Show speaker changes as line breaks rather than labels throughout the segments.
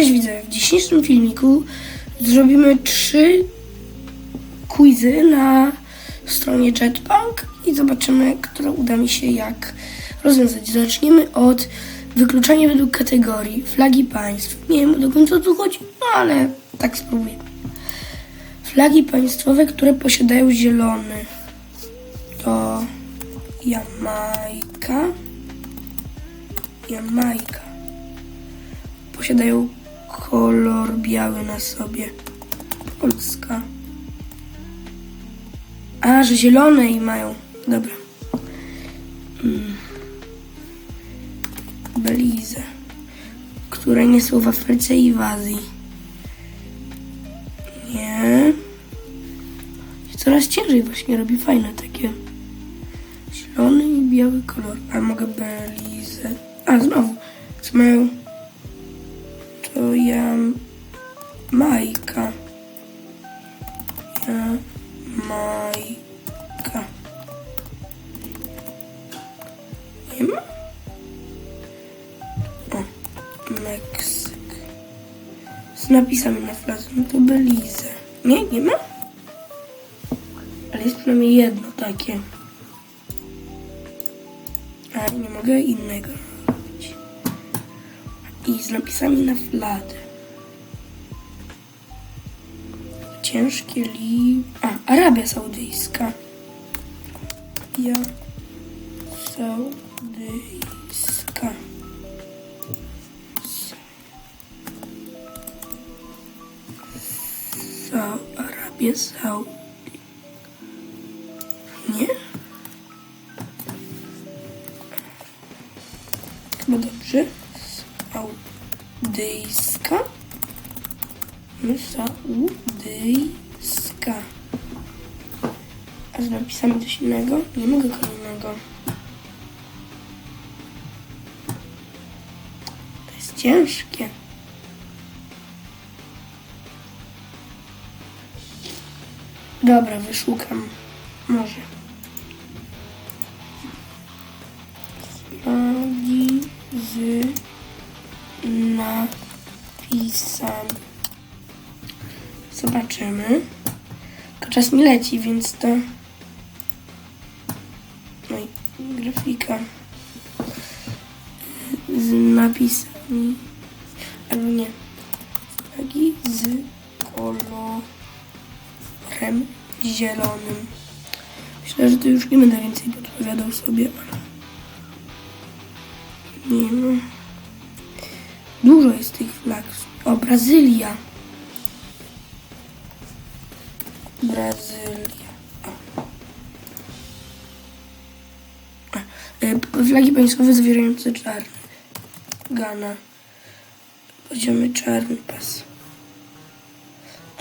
Cześć widzę. W dzisiejszym filmiku zrobimy trzy quizy na stronie Jetpack i zobaczymy, które uda mi się jak rozwiązać. Zaczniemy od wykluczania według kategorii flagi państw. Nie wiem do końca o co chodzi, no ale tak spróbuję. Flagi państwowe, które posiadają zielony to Jamajka, Jamajka posiadają kolor biały na sobie. Polska. A, że zielone i mają. Dobra. Mm. Belize. Które nie są w Afryce i w Azji. Nie. Coraz ciężej właśnie robi fajne takie. Zielony i biały kolor. A mogę Belize. A, znowu. Co mają ja Majka. Ja Majka. Nie ma? O, Meksyk. Z napisami na fladze. No to Belize. Nie, nie ma? Ale jest przynajmniej jedno takie. A nie mogę innego z napisami na fladze. Ciężkie li... A, Arabia Saudyjska. Ja Saudyjska. Sa Arabia Saudi. Saudyjska. No, Saudyjska. A z napisami coś innego? Nie mogę kolejnego. To jest ciężkie. Dobra, wyszukam. Może. Flagi z napisami. Zobaczymy. Tylko czas mi leci, więc to... No i grafika. Z napisami. Albo nie. Flagi z kolorem zielonym. Myślę, że to już nie będę więcej podpowiadał sobie, ale... Nie no. Dużo jest tych flag. O, Brazylia. Brazylia. Y, Flagi państwowe zawierające czarny. Ghana. Poziomy czarny pas.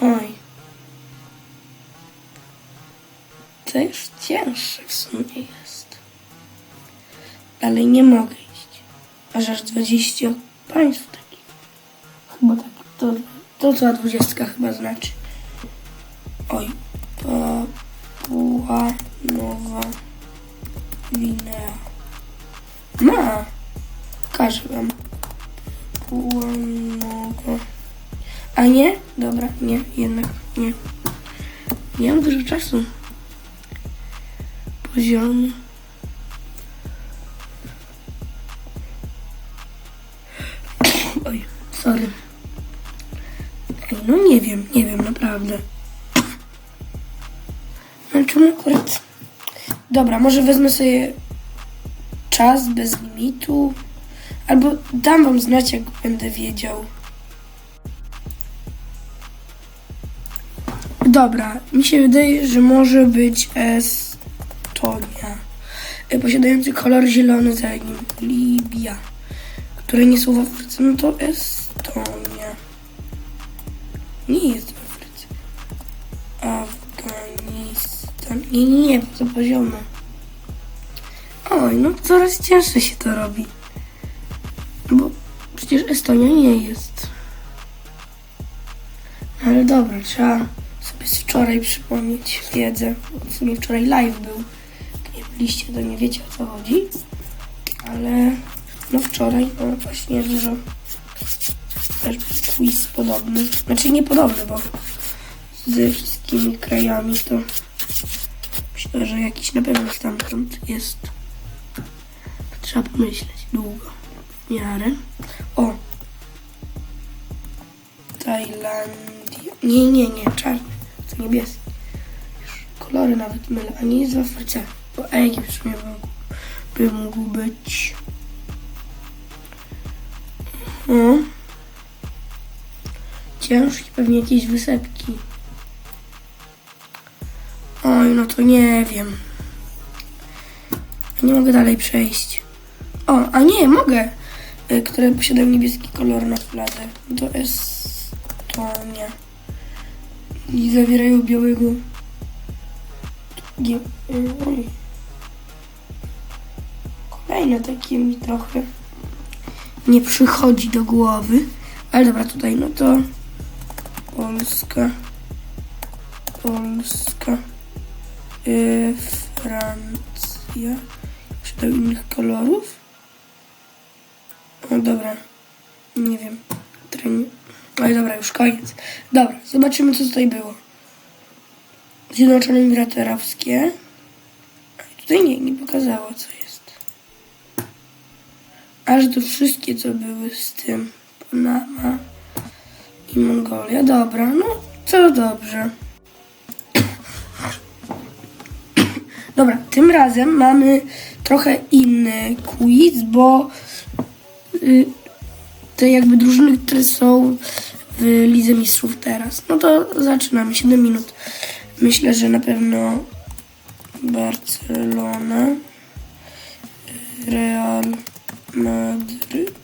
Oj. To już cięższe w sumie jest. Dalej nie mogę iść. Aż aż 20 państw takich. Chyba tak. To, to co 20 chyba znaczy. Oj. Papua Nowa Gwinea. Ma. Pokażę wam. Papua Nowa. A nie? Dobra, nie, jednak nie. Nie mam dużo czasu. Poziomy. Nie wiem, nie wiem, naprawdę. No czemu akurat... Dobra, może wezmę sobie czas bez limitu. Albo dam wam znać, jak będę wiedział. Dobra, mi się wydaje, że może być Estonia. Y, Posiadający kolor zielony za nim Libia. Które nie są w Afryce, no to Estonia. Nie jest w Afryce. Afganistan. Nie, nie, nie, to poziomy. Oj, no coraz ciężej się to robi. Bo przecież Estonia nie jest. Ale dobra, trzeba sobie z wczoraj przypomnieć wiedzę. W sumie wczoraj live był. Nie byliście, to nie wiecie o co chodzi. Ale no wczoraj no właśnie dużo quiz podobny. Znaczy nie podobny, bo ze wszystkimi krajami to myślę, że jakiś na pewno stamtąd jest. Trzeba pomyśleć długo. W miarę. O! Tajlandia. Nie, nie, nie, czarny. To niebieski. Już kolory nawet mylę. A nie jest w Afryce. Bo Egipt w mógł, by mógł być. O. Ciężki, pewnie jakieś wysepki. Oj, no to nie wiem. Nie mogę dalej przejść. O, a nie, mogę. Y, Które posiadają niebieski kolor na fladze. To Estonia. I zawierają białego. Oj. Kolejne takie mi trochę nie przychodzi do głowy. Ale dobra, tutaj no to Polska. Polska. Yy, Francja. Czy do innych kolorów? O, dobra. Nie wiem. Tren... Ale dobra, już koniec. Dobra, zobaczymy co tutaj było. Zjednoczone Emiraty Arabskie. Tutaj nie, nie pokazało co jest. Aż to wszystkie co były z tym. Panama i Mongolia. Dobra, no to dobrze. Dobra, tym razem mamy trochę inny quiz, bo y, te jakby drużyny, które są w Lidze Mistrzów teraz. No to zaczynamy, 7 minut. Myślę, że na pewno Barcelona, Real Madryt.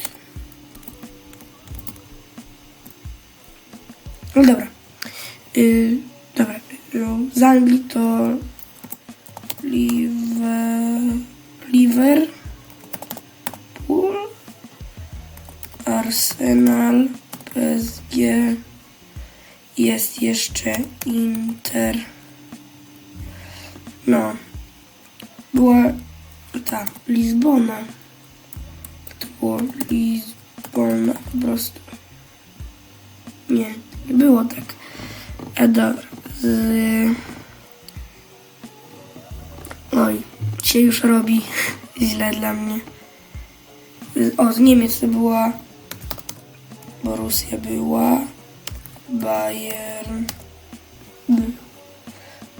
No dobra. Y, dobra. y, Z Anglii to Liver, Arsenal, PSG, jest jeszcze Inter. No, była ta Lizbona. To było Lizbona po prostu. Nie, nie było tak. E, dobra. Z... Oj, się już robi źle dla mnie. Z- O, z Niemiec to była Borussia była. Bayern.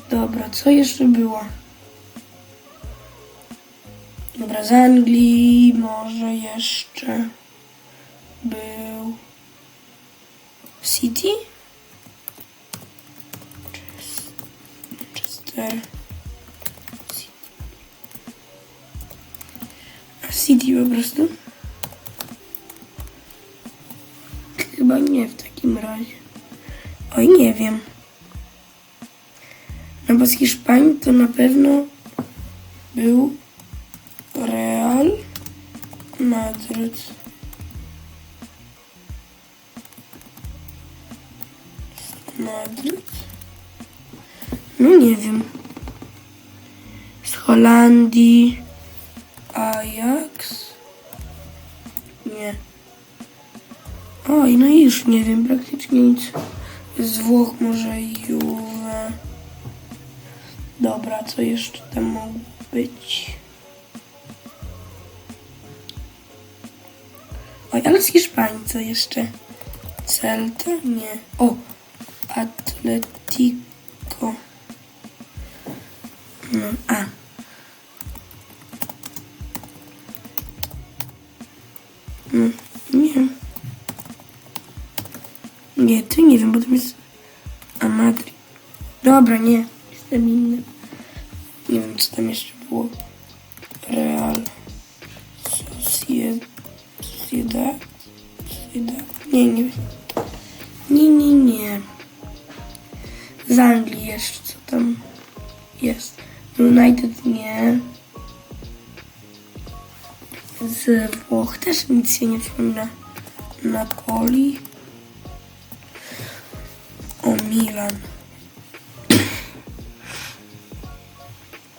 Dobra, co jeszcze było? Dobra, z Anglii może jeszcze był City? Manchester City. A City po prostu? Chyba nie w takim razie. Oj, nie wiem. No bo z Hiszpanii to na pewno był Real Madryt. No nie wiem. Z Holandii Ajax. Nie. Oj, no już nie wiem praktycznie nic. Z Włoch może Juve. Dobra, co jeszcze tam mogło być? Oj, ale z Hiszpanii co jeszcze? Celta? Nie. O! Atletico. Nie, ty nie wiem, bo tam jest a Madrid. Dobra, nie. Jestem inny. Nie wiem, co tam jeszcze było. Real. Sociedad. Sociedad. Nie, nie wiem. Nie, nie, nie. Z Anglii jeszcze, co tam jest. United nie. Z Włoch też nic się nie przypomina. Napoli. Milan.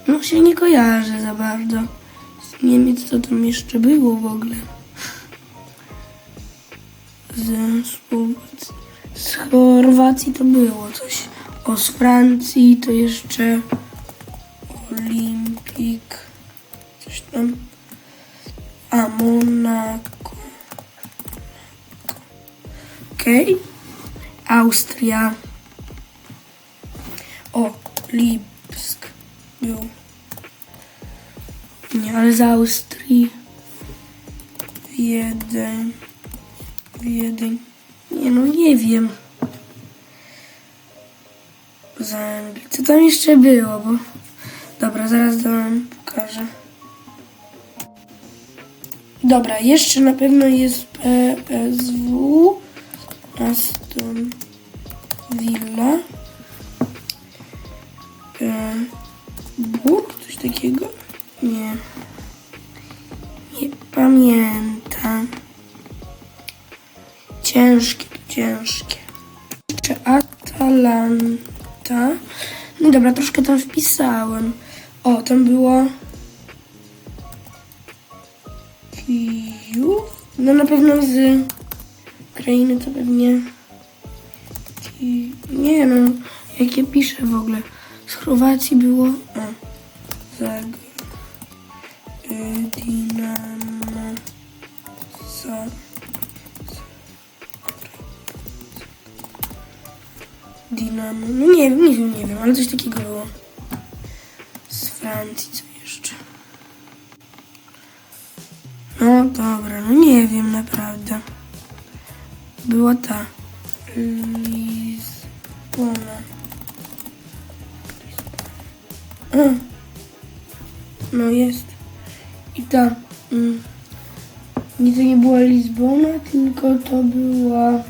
No się nie kojarzę za bardzo. Z Niemiec to tam jeszcze było w ogóle. z Słowacji. Z Chorwacji to było coś. O, z Francji to jeszcze Olimpik. Coś tam. A Monako. Okej. Austria. Lipsk był. Nie, ale z Austrii. Wiedeń. Wiedeń. Nie no, nie wiem. Z Anglii. Co tam jeszcze było, bo... Dobra, zaraz wam pokażę. Dobra, jeszcze na pewno jest PSW. Aston tam wpisałem. O, tam było... Kijów? No na pewno z Ukrainy to pewnie... Nie no, jak ja piszę w ogóle. Z Chorwacji było... O, Zagreb. Y, Dinamo. Za... Dinamo. No nie nie wiem, nie wiem, ale coś takiego było. Francji, co jeszcze? No dobra, no nie wiem naprawdę. Była ta. Lizbona. No jest. I ta. Mm, nie to nie była Lizbona, tylko to była.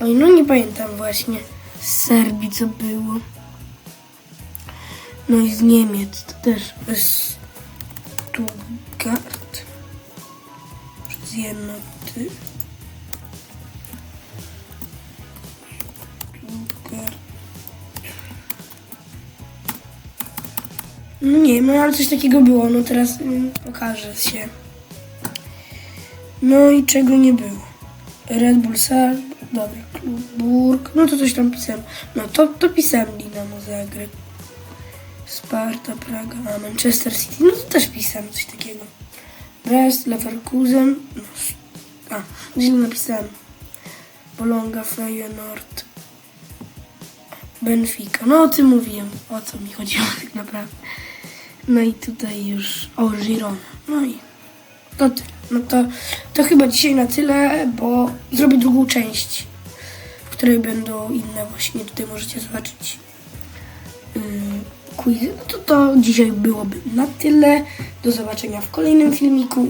Oj, no nie pamiętam właśnie z Serbii co było. No i z Niemiec to też Stuttgart. Z jednoty. Stuttgart. No nie no ale coś takiego było. No teraz mm, pokażę się. No i czego nie było? Red Bull Sal, dobra, Klub Burg, no to coś tam pisałem. No to, to pisałem Dinamo Zagreb. Sparta, Praga, Manchester City, no to też pisałem coś takiego. Brest, Leverkusen, no, a, źle napisałem. Bolonga, Feyenoord, Benfica, no o tym mówiłem, o co mi chodziło tak naprawdę. No i tutaj już, o, Girona, no i to tyle. No to, to chyba dzisiaj na tyle, bo zrobię drugą część, w której będą inne właśnie, tutaj możecie zobaczyć yy, quizy. No to to dzisiaj byłoby na tyle. Do zobaczenia w kolejnym filmiku.